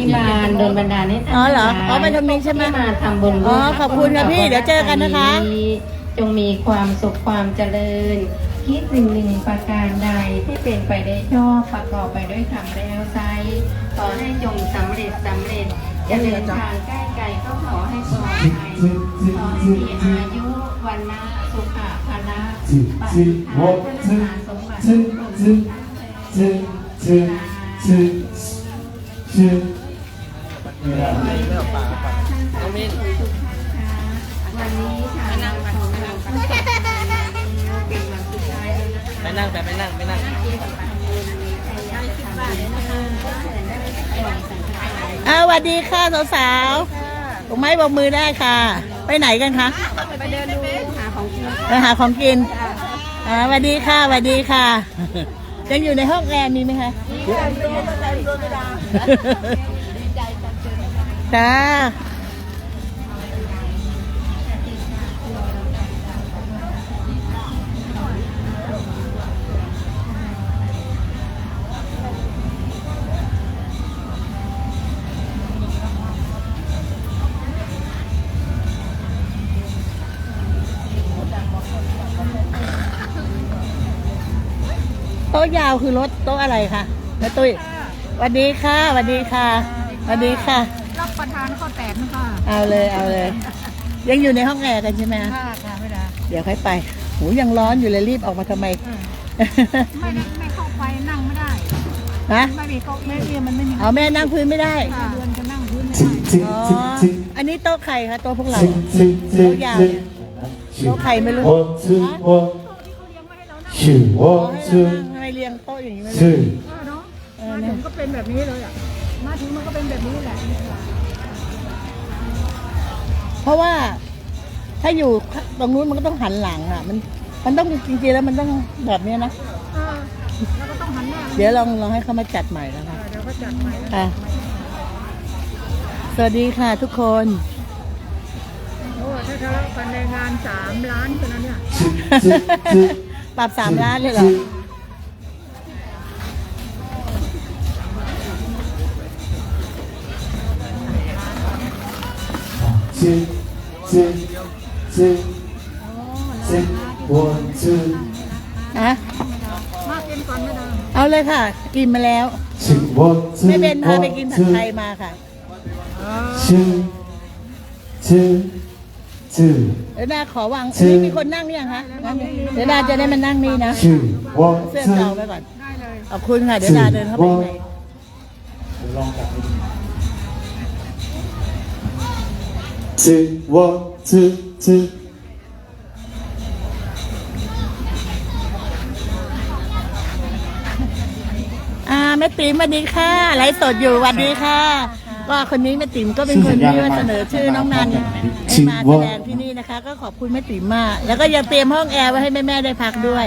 พี่บานโดนบันดาลให้ท่านอ๋อเหรอทั้งลายอ๋อมาตรงนี้ใช่ไหมที่มาทำบุญอ๋อขอบคุณค่ะพี่เดี๋ยวเจอกันนะคะ จงมีความสุขความเจริญ คิดสิ่งหนึ่งประการใดที่เป็นไปได้ชอบประกอบไปด้วยคำแล้วไซขอให้จงสำเร็จสำเร็จจะเดินทางใกล้ไกลก็ขอให้ปลอดภัยขอให้มีอายุวันนะสุขะพละปฏิภาณธนสมบัติทุกคนทุกท่า นั่งไปไปนั่นั่งอาสวัสดีค่ะสาวๆผมไม่บอกมือได้ค่ะ ไปไหนกันคะ ไปเดินดูหาของกินไปหาของกินอ่าสวัสดีค่ะสวัสดีค่ะ ยังอยู่ในห้องแอร์มีไหมคะจ้า โต๊ะยาวคือรถโต๊ะอะไรคะแม่ตุ้ยสวัสดีค่ะสวัสดีค่ะสวัสดีค่ะ รับประทานข้าวแตกนะคะเอาเลยเอาเลย ยังอยู่ในห้องแอร์กันใช่ไหมคะค่ะค่ะไม่ได้เดี๋ยวค่อยไปหูยังร้อนอยู่เลยรีบออกมาทำไมไม่ได้ไม่เข้าไปนั่งไม่ได้ฮะไม่มีเก้าไม่มีมันไม่มีเอาแม่นั่งพื้นไม่ได้ค่ะเดือนจะนั่งพื้นไม่ได้อ๋ออันนี้โต๊ะใครคะโต๊ะพวกเราโต๊ะยาวเนี่ยโต๊ะใครไม่รู้ One, two, one, two, อ๋อ one, ให้เรานั่ง two, ทำไม เรียงโต๊ะอย่างนี้ไม่รู้ two. เออเนาะมาถึงก็เป็นแบบนี้เลยอะมาถึงมันก็เป็นแบบนี้แหละ เพราะว่าถ้าอยู่ตรงนู้นมันก็ต้องหันหลังอะ มันมันต้องจริงๆแล้วมันต้องแบบเนี้ยนะเออแล้วก็ต้องหันหน้าเดี๋ยวลองลองให้เขามาจัดใหม่แล้วเอค่ะอเดี๋ยวก็จัดใหม่แล้วอะสวัสดีค่ะทุกคนโอ้ถ้าทะเลาะกันในงานสามล้านคนนั้นเนี่ย Two, two, two. ปรับสามล้านเลยเหรอ Two, two, two, two, one, two, ฮะมากินก่อนไม่ได้เอาเลยค่ะ กินมาแล้ว two, one, two, แม่เบนพาไปกินผัดไทยมาค่ะ two, two, two, เดี๋ยวดาขอวางนนี้มีคนนั่งหรือยังคะเดี๋ยวดาจะได้มานั่งนี่นะ two, one, เสื้อเก่าไปก่อนได้เลยขอบคุณค่ะเดี๋ยวดาเดินเข้าไปข้างใน Two, one, two, two. อ่าแม่ติ๋มสวัสดีค่ะไลฟ์สดอยู่สวัสดีค่ะ ก็คนนี้แม่ติ๋มก็เป็นคนที่มาเสนอชื่อน้องนันให้มาแสดงที่นี่นะคะ ก็ขอบคุณแม่ติ๋มมาก แล้วก็ยังเตรียมห้องแอร์ไว้ให้แม่ๆได้พักด้วย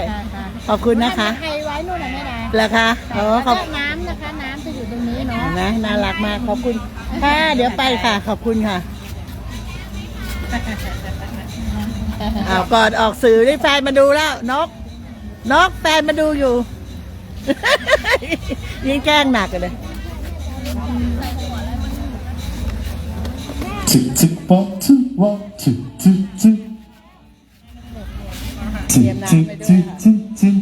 ขอบคุณนะคะใครไว้นู่นน่ะแม่ดาเหรอคะอ๋อขอบน้ำนะคะ น้ำจะอยู่ตรงนี้เนาะนะน่ารักมากขอบคุณค่ะเดี๋ยวไปค่ะ ขอบคุณค่ะ อ้าวก่อนออกสื่อได้แฟนมาดูแล้ว นก นกแฟนมาดูอยู่ ยิ่งแกล้งหนักกันเลย Two, two, one, two, one, two, two, two. Two, two, two, two, two,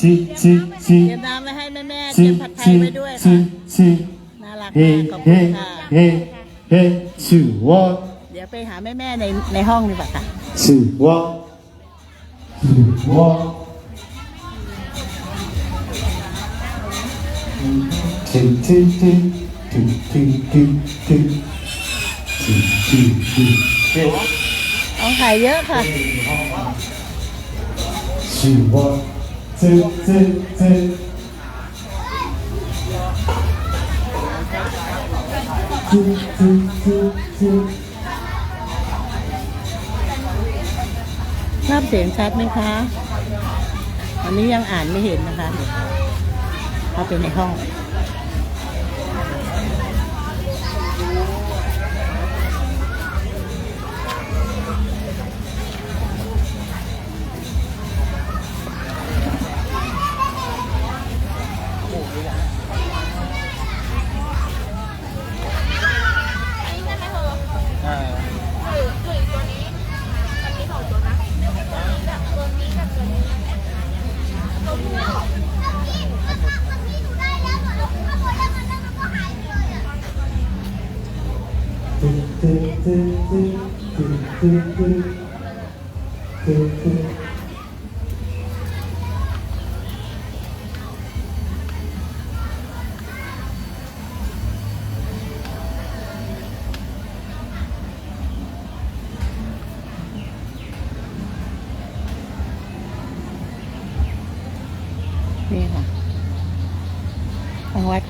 two, two, เตรีย two. มน้ำไว้ให้แม่แม่ๆเตรียม Two, ผัดไทยไว้ด้วย two, ค่ะ two, two. น่ารักมาก Hey, ขอบคุณ hey, ค่ะ hey, hey. Two, one, เดี๋ยวไปหาแม่แม่ๆในในห้องดีกว่าค่ะ two, one, two, one. Two, two, two, two, two, two, two. Two, two, two, two. ของขายเยอะค่ะ Two, one, two, two, two. Two, two, two, two. ภาพเสียงชัดไหมคะอันนี้ยังอ่านไม่เห็นนะคะ เข้าไปในห้อง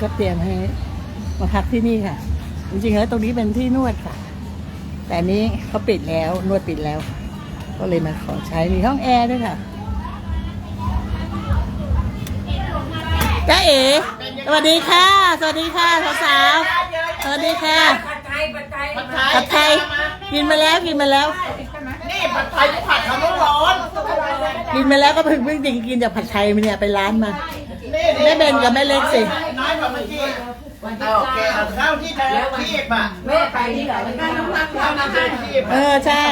ก็เตรียมให้มาพักที่นี่ค่ะ จริงๆแล้วตรงนี้เป็นที่นวดค่ะ แต่อันนี้เขาปิดแล้วนวดปิดแล้วค่ะก็เลยมาขอใช้มีห้องแอร์ด้วยค่ะจ้าเอ๋สวัสดีค่ะ สวัสดีค่ะสาวๆสวัสดีค่ะผัดไทยผัดไทยกินมาแล้วกินมาแล้ว นี่ผัดไทยที่ผัดเขาไม่ร้อน กินมาแล้วก็เพิ่งเพิ่งจริงกินจากผัดไทยมาเนี่ยไปร้านมานี่ แม่เบนกับแม่เล็กสิ น้อยกว่าเมื่อกี้เอาโอเคเอาข้าวที่เธอคีบอะแม่ไปที่ไหนข้าวที่เธอคีบเออใช่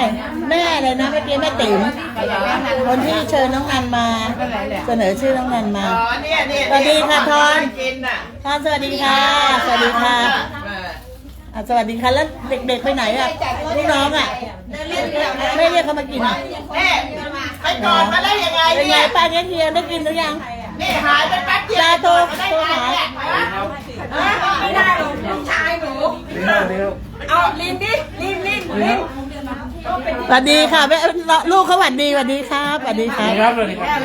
แม่เลยนะเมื่อกี้แม่ติ๋มคนที่เชิญน้องนันมา เสนอชื่อน้องนันมา อ๋อเนี่ยเนี่ยสวัสดีค่ะทอน กินอะค่ะสวัสดีค่ะ สวัสดีค่ะอะสวัสดีค่ะแล้วเด็กๆไปไหนอะลูกน้องอะไม่เรียกเขามากินอะแม่ไปก่อนมาได้ยังไงเป็นไงเนี่ย ป้าเทียนได้กินหรือยัง นี่หายไปแป๊บเดียวตาโตมาได้โตไงหาเนี่ยฮะไม่ได้หรอกลูกชายหนู เอาลินดิลินลินลินสวัสดีค่ะแม่ลูกเขาหวัดดีสวัสดีครับสวัสดีครับครับสวัสดีครับ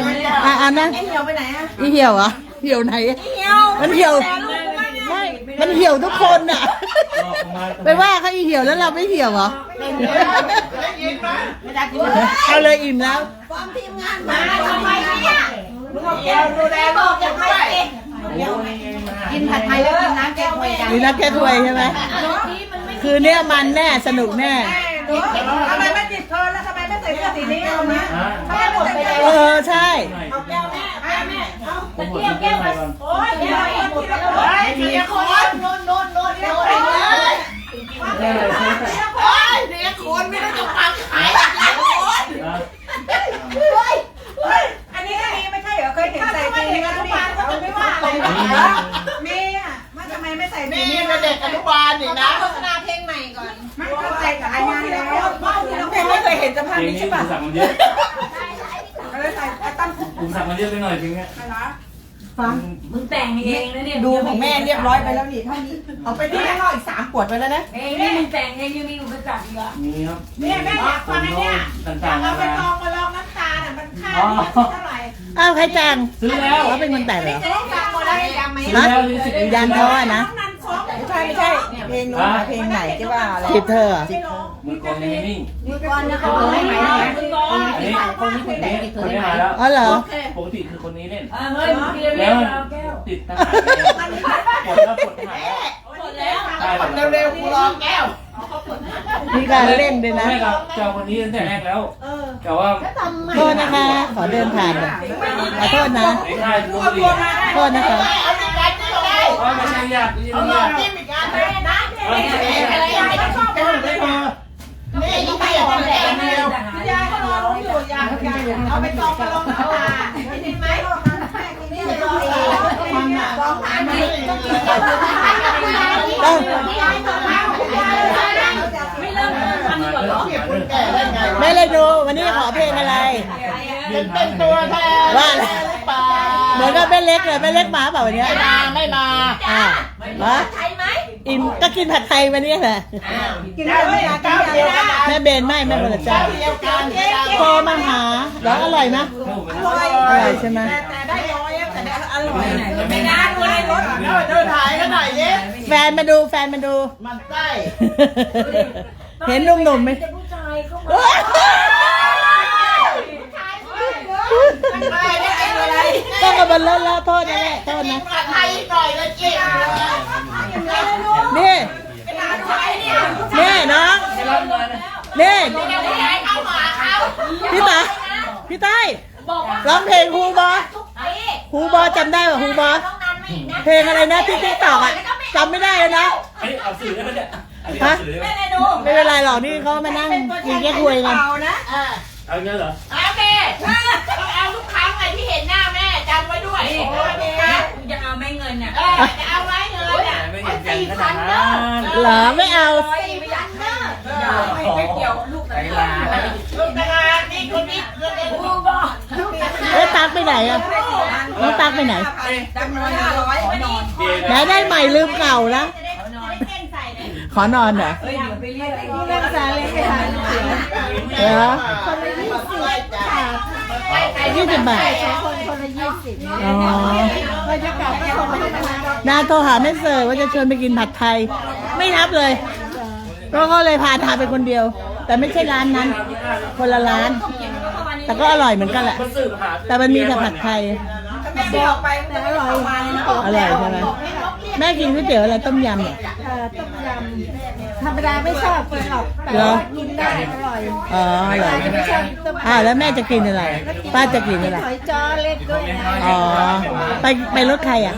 อะอันนั้นเหี่ยวไปไหนอะอีเหี่ยวเหรอเหี่ยวไหนเหี่ยวมันเหี่ยวแต่ลูกกูไม่ไงไม่มันเหี่ยวทุกคนน่ะออกมาไปว่าเขาอีเหี่ยวแล้วเราไม่เหี่ยวเหรอได้ยินไหมเอาเลยอิ่มแล้วมาทำไมเนี่ย เดี๋ยวดูแลลูกยังด้วยกินผัดไทยแล้วกินน้ำแก้วหวยกันมีนักแก้ถ้วยใช่ไหมคือเนี่ยมันแน่สนุกแน่ทำไมไม่ติดคอแล้วทำไมไม่ใส่เสื้อสีนี้เอามาฮะแม่หมดไปแล้วเออใช่ผมหมดแก้วไปก่อนโอ้ยเดี๋ยวคนที่เราเฮ้ยเสียคนโน่นโน่นโน่นโน่นเลย แก้วอะไรครับ เฮ้ยเสียคนไม่ได้จะฟังขายอะไรคน นะ อันนี้ก็มีไม่ใช่เหรอเคยเห็นใส่สีนี้ก็มีเขาไม่ว่าอะไรมีอะว่าทำไมไม่ใส่สี นี่ นี้ เป็นเด็กอนุบาลนี่นะ โฆษณาเพลงใหม่ก่อน มันก็ใส่กับรายงานแล้ว เพลงไม่เคยเห็นสภาพเพลงนี้นี้ใช่คุป่ะณสั่งมันเยอะก็เลยใส่ไอ้ตั้มคุณสั่งมันเยอะไปหน่อยเพลงเนี้ยมึงแต่งเองนะเนี่ยดูของแม่เรียบร้อยไปแล้วนี่เท่านี้ เอาไปที่ข้างนอกอีกสามขวดไปแล้วนะ เองนี่มึงแต่งเองยังมีอุปสรรคอีกเหรอมีครับเนี่ยแม่อยากฟังไอ้เนี่ยต่างๆเอานาไปลนาองมาลองน้ำตาลอะมันค่าเท่าไหร่อ้าวใครจ้างซื้อแล้วเขาเป็นคนแต่งเหรอจะต้องฟังหมดแล้วจำไหมซื้อแล้วลิสิตยันเขาอะนะนันฟ้องไม่ใช่ไม่ใช่ เพลงนู้นนะเพลงไหนที่ว่าอะไรจีบเธอเหรอมือกลองยังไม่นิ่ง มือก่อนนะคะมือไหนนะอันนี้คนนี้คนนี้คนนี้หายแล้วอ๋อเหรอปกติคือคนนี้เล่นเออเฮ้ยมึงเรียนแล้เรีวยนเอาแก้วติดทหารกดแล้วกดหายแล้วหมดแล้วได้เร็วๆกูรอแก้วมีการเล่นด้วยนะไม่ครับเจ้าคนนี้ตั้งแต่แรกแล้วแต่ว่าโทษนะคะ ขอเดินผ่านหน่อยขอโทษนะไอ้ค่ายรู้ดีโทษนะคะเอาอีกการที่ได้ว่าไม่ใช่ยาก ไม่ใช่เอายากจิ้มอีกการเลยนะเอาไม่ใช่นี่ยิ่งเปลี่ยนแรงเดียวยายก็รอรู้อยู่ยายเอาไปกองมาลงน้ำตาเห็นไหมนี่จะรอเองกองผ่านนี่ก็กินกันเอ้าไม่เริ่มทำดีกว่าเหรอเปลี่ยนคนแก่ได้ไงวะแม่เลยดูวันนี้ขอเพลงอะไรเป็นเป็นตัวแทนว่าหรือเปล่าเหมือนกับแม่เล็กเลยแม่เล็กมาเปล่าวันเนี้ยไม่มาไม่มาอ่าเหร อใช่ไหมอิ่มก็กินผัดไทยวันนี้แหละกินได้ไหมเก้าเดียวกันนะแม่เบนไม่แม่คนละเจ้าเก้าเดียวกันโทรมาหาแล้วอร่อยไหมอร่อยใช่ไหมแต่ได้ร้อยแต่ได้อร่อยไม่ได้ด้วยรถเดินเดินถ่ายกันหน่อยดิแฟนมาดูแฟนมาดูมันไส้เห็นหนุ่มๆไหมแต่ผู้ชายเข้ามา ก็กระเบนแล้วแล้วโทษนะแม่โทษนะผัดไทยหน่อยละจิ๊บนี่นี่น้องนี่เข้าหาเขาพี่ตาพี่ใต้บอกว่าร้องเพลงฮูบอทุกปีฮูบอจำได้ป่ะฮูบอต้องนั้นไม่นะเพลงอะไรนะที่ติ๊กตอกอะจำไม่ได้เลยนะเฮ้ยเอาสื่อได้ไหมเนี่ยอันนี้เอาสื่อได้ไหมไม่ได้ดูไม่เป็นไรหรอกนี่เขามานั่งกินแยกคุยกันเอาเงี้ยเหรอเอาแม่ต้องเอาทุกครั้ จำไว้ด้วยนี่โอ้ยแม่กูจะเอาแม่เงินเนี่ยเออจะเอาไว้เงินอะไม่เห็นกันขนาดนั้นเหรอไม่เอาร้อยไม่ยัดเนอะไม่ไม่เกี่ยวลูกไอ้ลาลูกทหารนี่คนนี้เรื่องเองกูบอกเอ๊ะตักไปไหนอะน้องตักไปไหนจำนวนห้าร้อยวันนี้ไหนได้ใหม่ลืมเก่าแล้ว ขอนอนเหรอเฮ้ยเดี๋ยวไปเรียกไอ้เรื่องสารเล็กไปทานเสียเหรอคนละยี่สิบจ้ายี่สิบบาทคนคนละยี่สิบอ๋อเราจะกลับไปส่งให้ทานนาโทรหาแม่เสิร์ฟว่าจะชวนไปกินผัดไทย ไม่รับเลยก็ก็เลยพาทานไปคนเดียว แต่ไม่ใช่ร้านนั้น คนละร้าน แต่ก็อร่อยเหมือนกันแหละมันสืบหาแต่มันมีแต่ผัดไทยแม่ไม่ออกไปแต่อร่อยมาเลยนะอร่อยใช่ไหม แม่กินก๋วยเตี๋ยวอะไรต้มยำเหรอ เอ่อต้มยำธรรมดาไม่ชอบกินหรอกแต่เหรอว่ากินได้อร่อยอ๋ออร่อยไม่ชอบต้มอ่าแล้วแม่จะกินอะไรป้าจะกินอะไร หอยจ้อเล็กด้วยนะอ๋อ ไปไปรถใครอะ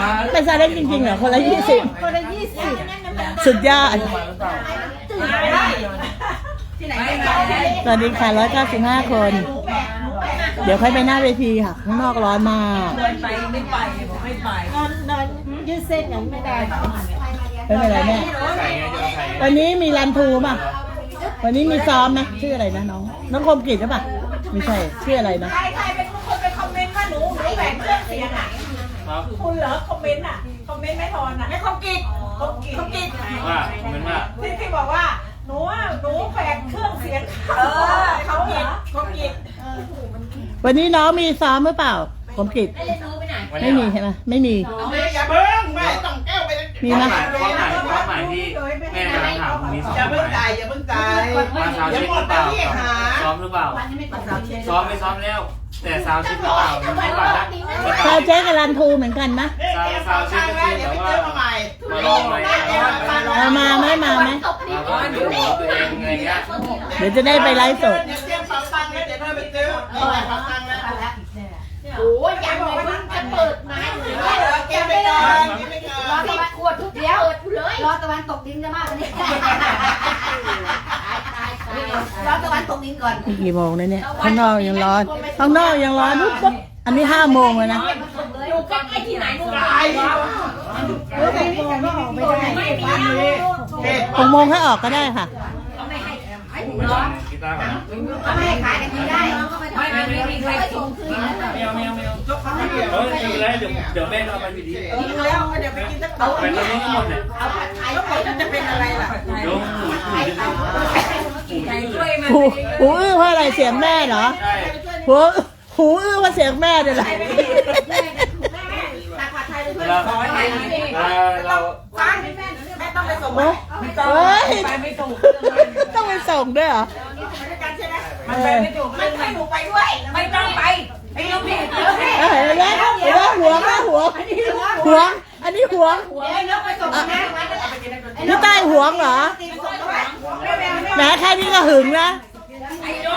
มาไปซาเล้งจริงๆเหรอ คนละยี่สิบคนละยี่สิบสุดยอดที่ไหนไม่ได้ตอนนี้ค่ะร้อยเก้าสิบห้าคน เดี๋ยวค่อยไปหน้าเวทีค่ะ ข้างนอกร้อนมากไปไม่ไปบอกไม่ไปนอนนอนยืดเส้นอย่างไม่ได้ไม่เป็นไรแม่ใส่ไงจะใส่ไงวันนี้มีรันทูป่ะ วันนี้มีซ้อมไหมชื่ออะไรนะน้อง น้องคมกิจหรือเปล่าไม่ใช่ ชื่ออะไรนะ ใครใครเป็นคนไปคอมเมนต์ว่าหนูหนูแหวนเครื่องเสียงอะครับคุณเหรอคอมเมนต์อะ คอมเมนต์ไม่ทอนอะไม่คอมกิดคอมกิดคอมกิดว่ามันว่าที่ที่บอกว่าหนูอะหนูแฝงเครื่องเสียงเออเขากิดเขากิด วันนี้น้องมีซ้อมหรือเปล่าคมกิจไม่มีใช่ไหมไม่มี เอาแม่อย่าเพิ่งแม่ต้องแก้วไปมีไหม ความหมายความหมายที่แม่กำลังถามมีสองอย่าหเพิ่งมายจ่ายอย่าเพิ่งจ่ายมาซาวอย่าเช็คหมหดรือเปนะล่าพี่หาซ้อมหรือเปล่าซ้อมไม่ซ้อมแล้ว แต่ซาวเช็คหรือเปล่าไม่ก่อนนะซาวเจ๊กับรันทูเหมือนกันไหมเนี่ยแกสาวช่างแล้วเดี๋ยวไปเจอมาใหม่มาลองไหมเอามาไหมมาไหมมาก็ดูหัวตัวเองไงเงี้ยเดี๋ยวจะได้ไปไลฟ์สด เดี๋ยวเตรียม เป๋าตังค์แล้วเดี๋ยวเธอไปซื้อเอาไปเป๋าตังค์แล้วโอ้ยยังบอกว่าจะเปิดม้หรือว่าเลยก็บไปก่อนก็บไปก่อรอตะวันขวดทุกเดียวเลยรอตะวันตกดินจะมากกว่านี้รอตะวันตกดินก่อนนี่กี่โมงแล้วเนี่ยข้างนอกยังร้อนข้างนอกยังร้อนปุ๊บปุ๊บอันนี้ห้าโมงแล้วนะอยู่ใกล้ๆที่ไหนหนูไปรู้แต่โมงก็ออกไม่ได้หกโมงให้ออกก็ได้ค่ะกี ตาร์ก่อนนะไม่ให้ขายกันไม่ได้ไม่ไม่ไม่มีใครไม่ส่ส่งงคืนไม่เอาไม่เอาไม่เอายกเขาให้เดียวเออไม่เป็นไรเดี๋ยวเดี๋ยวแม่ก็เอาไปอยู่ดีกินแล้วเดี๋ยวไปกินสักโต๊ะไปแล้วทั้งหมดเนี่ยเอาผัดไทยแล้วผลจะเป็นอะไรล่ะเดี๋ยวหูหูจะหูใครช่วยมันหูหูอื้อเพราะอะไรเสียงแม่เหรอใช่หูหูอื้อเพราะเสียงแม่เนี่ยเหรอตักผัดไทยเลยเวเพื่อนลาเวลาเราฟังแม่ต้องไปส่งโอ้เฮ้ยต้องไปส่งด้วยเหรอ มันไปไม่ถูกไม่ให้หนูไปด้วย ไม่ต้องไปไอ้ลูกพี่เดี๋ยวพี่เออเห็นไหมเห็นไหมหัวงนะหัวงหัวง อันนี้หัวงเดี๋ยวเลิกไปส่งนะพี่ใต้หัวงเหรอแหมแค่นี้ก็หึงนะ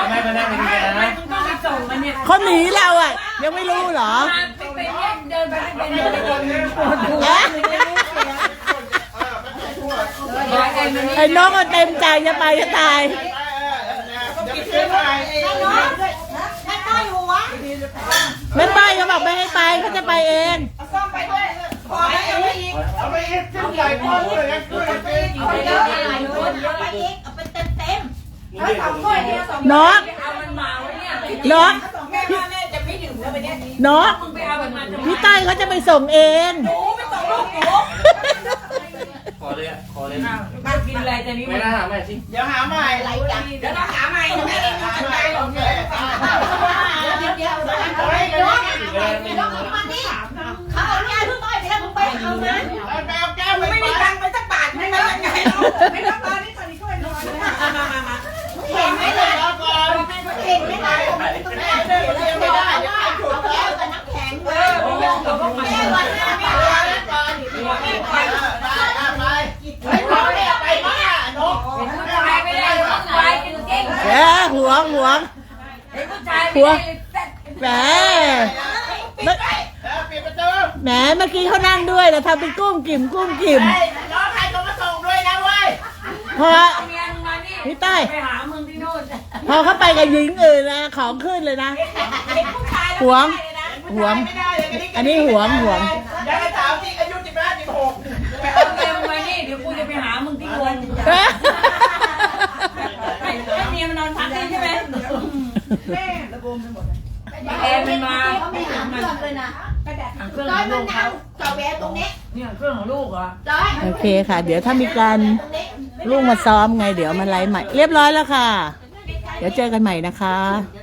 แม่ไปนั่งไปดีกันนะต้องไปส่งมันเนี่ยเขาหนีเราอะ ยังไม่รู้เหรอมาไปไปเนี่ยเดินไปเป็นเดินไปคนปวดหัวเอ๊ะไอ้น้องก็เต็มใจจะไปจะตายเดี๋ยว ไปซื้อมาไอ้น้องแม่ต้อยหัวแม่ป้ายก็บอกไม่ให้ไปเขาจะไปเองซ่อมไปด้วยพอแล้วเอาไปอีกเอาไปอีกเส้นใหญ่พอเลยนะคือไปอีกเอาเยอะเอาไปอีกเอาไปเต็มเต็มมึงเด็กผมน้องเอามันมาไว้เนี่ยน้องแม่ว่าแม่จะไม่ดื่มแล้วไปเนี่ยน้องมึงไปเอามันมาทำไมพี่ใต้เขาจะไปส่งเอง หนูไม่ต้องลูกหนูข อเลยอะ ขอเลยมากินอะไรแต่นี้ไม่มันน่าหาแม่สิเดี๋ยวหาใหม่ไรจังเดี๋ยวเราหาใหม่แม่หาใหม่โอเคเดี๋ยวเดี๋ยวเฮ้ยเดี๋ยวน้องมานี่เขาเอาแก้วต้อยไปแล้วมึงไปเอามาแมวแก้วไม่มีตังค์ไปสักบาทไม่ได้ยังไงไม่ต้องตอนนี้ตอนนี้ช่วยหน่อยมามามามาเห็นไหมล่ะรอก่อนเห็นไหมล่ะผมไม่ต้องแก้วเลยไม่ได้เอาแก้วกับน้ำแข็ง เออผมยังผมก็ไป แก้ววันหน้า ไป ไป ก่อนไปไปไปเฮ้ยพอเนี่ยไปมานก ผู้ชายไม่ได้ต้องไปจริง แหมหัวงหัวง ๆเห็ นผู้ชายไม่ได้เลยแต่แหมปิดไปปิดประตูแหมเมื่อกี้เขานั่งด้วยแต่ทำเป็นกุ้มกิ่มกุ้มกิ่มเฮ้ยน้องใครก็มาส่งด้วยนะเว้ยพอเมียมึงมานี่พี่ใต้ไปหามึงที่นู่นพอเขาไปกับหญิงอื่นนะของขึ้นเลยนะเด็กผู้ชายหวงหวง ไม่ได้เลยอันนี้หวงหวงยังไปถามที่อายุสิบห้าสิบหกเอาเมียมึงมานี่เดี๋ยวกูจะไปหามึงที่นู่นเอ๊ะให้ให้เมียมันนอนพักนี่ใช่ไหม แม่ระบมไปหมดแอร์มันมาเขาไม่หางเครื่องเลยนะเครื่องร้ขออยงมัลูนกนั่เขางจอแวตรงนี้เนี่ยเครื่องของลูกเหรอร้อยโอเคค่ะ เดี๋ยวถ้ามีการตรงนี้ลูกมาซ้อมไง เดี๋ยวมาไลฟ์ใหม่ เรียบร้อยแล้วค่ะ เดี๋ยวเจอกันใหม่นะคะเดี๋ยว